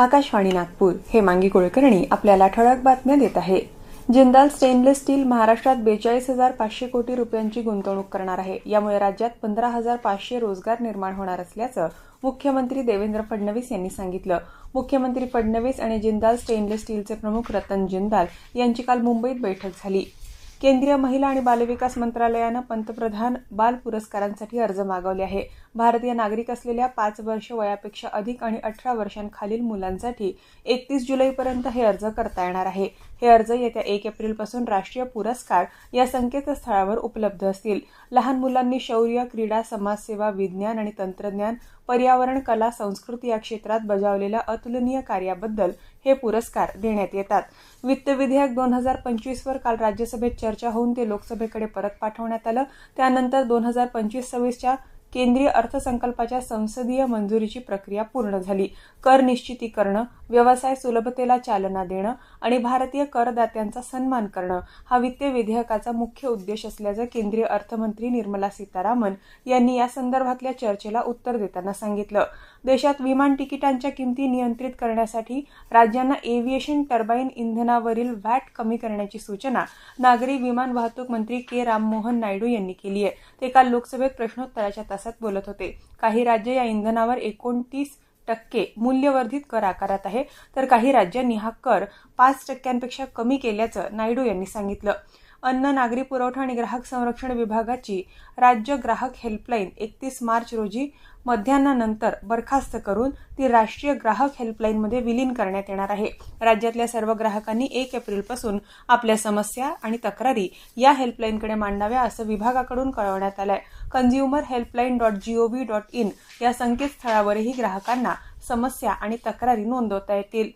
आकाशवाणी नागपूर हे मांगी कुलकर्णी आपल्याला ठळक बातम्या देत आहे. जिंदाल स्टेनलेस स्टील महाराष्ट्रात बेचाळीस हजार पाचशे कोटी रुपयांची गुंतवणूक करणार आहे. यामुळे राज्यात पंधरा हजार पाचशे रोजगार निर्माण होणार असल्याचं मुख्यमंत्री देवेंद्र फडणवीस यांनी सांगितलं. मुख्यमंत्री फडणवीस आणि जिंदाल स्टेनलेस स्टीलचे प्रमुख रतन जिंदाल यांची काल मुंबईत बैठक झाली. केंद्रीय महिला आणि बालविकास मंत्रालयानं पंतप्रधान बाल पुरस्कारांसाठी अर्ज मागवले आहे. भारतीय नागरिक असलेल्या पाच वर्ष वयापेक्षा अधिक आणि अठरा वर्षांखालील मुलांसाठी एकतीस जुलैपर्यंत हे अर्ज करता येणार आहे. हे अर्ज येत्या एक एप्रिलपासून राष्ट्रीय पुरस्कार या संकेतस्थळावर उपलब्ध असतील. लहान मुलांनी शौर्य क्रीडा समाजसेवा विज्ञान आणि तंत्रज्ञान पर्यावरण कला संस्कृती या क्षेत्रात बजावलेल्या अतुलनीय कार्याबद्दल हे पुरस्कार देण्यात येतात. वित्त विधेयक दोन हजार पंचवीसवर काल राज्यसभेत चर्चा होऊन ते लोकसभेकडे परत पाठवण्यात आलं. त्यानंतर दोन हजार पंचवीस सव्वीसच्या केंद्रीय अर्थसंकल्पाच्या संसदीय मंजुरीची प्रक्रिया पूर्ण झाली. कर निश्चिती करणं व्यवसाय सुलभतेला चालना देणं आणि भारतीय करदात्यांचा सन्मान करणं हा वित्त विधेयकाचा मुख्य उद्देश असल्याचं केंद्रीय अर्थमंत्री निर्मला सीतारामन यांनी या संदर्भातल्या चर्चेला उत्तर देताना सांगितलं. देशात विमान तिकिटांच्या किमती नियंत्रित करण्यासाठी राज्यांना एव्हिएशन टर्बाईन इंधनावरील व्हॅट कमी करण्याची सूचना नागरी विमान वाहतूक मंत्री के. राममोहन नायडू यांनी केली आहे ते काल लोकसभेत प्रश्नोत्तराच्या तासात बोलत होते. काही राज्य या इंधनावर एकोणतीस टक्के मूल्यवर्धित कर आकारत आहे. तर काही राज्यांनी हा कर पाच टक्क्यांपेक्षा कमी केल्याचं नायडू यांनी सांगितलं. अन्न नागरी पुरवठा आणि ग्राहक संरक्षण विभागाची राज्य ग्राहक हेल्पलाईन एकतीस मार्च रोजी मध्यान्हानंतर बरखास्त करून ती राष्ट्रीय ग्राहक हेल्पलाईनमध्ये विलीन करण्यात येणार आहे. राज्यातल्या सर्व ग्राहकांनी एक एप्रिलपासून आपल्या समस्या आणि तक्रारी या हेल्पलाईनकडे मांडाव्या असं विभागाकडून कळवण्यात आलंय. Consumer helpline dot gov dot in या संकेतस्थळावरही ग्राहकांना समस्या आणि तक्रारी नोंदवता येतील.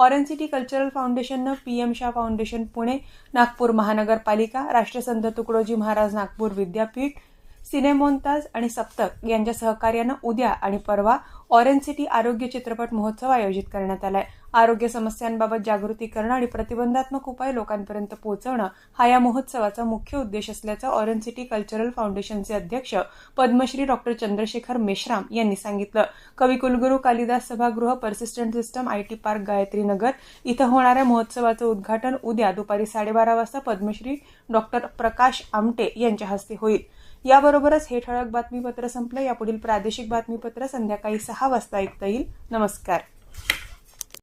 ऑरेंज सिटी कल्चरल फाउंडेशननं पीएम शाह फाउंडेशन पुणे नागपूर महानगरपालिका राष्ट्रसंत तुकडोजी महाराज नागपूर विद्यापीठ सिनेमोन्ताज आणि सप्तक यांच्या सहकार्यानं उद्या आणि परवा ऑरेंज सिटी आरोग्य चित्रपट महोत्सव आयोजित करण्यात आलाय. आरोग्य समस्यांबाबत जागृती करणं आणि प्रतिबंधात्मक उपाय लोकांपर्यंत पोहोचवणं हा या महोत्सवाचा मुख्य उद्देश असल्याचं ऑरेंज सिटी कल्चरल फाउंडेशनचे अध्यक्ष पद्मश्री डॉक्टर चंद्रशेखर मेश्राम यांनी सांगितलं. कवी कुलगुरू कालिदास सभागृह persistent system IT park Gayatri Nagar इथं होणाऱ्या महोत्सवाचं उद्घाटन उद्या दुपारी साडेबारा वाजता पद्मश्री डॉक्टर प्रकाश आमटे यांच्या हस्ते होईल. याबरोबरच हे ठळक बातमीपत्र संपलं. यापुढील प्रादेशिक बातमीपत्र संध्याकाळी सहा वाजता ऐकता येईल. नमस्कार.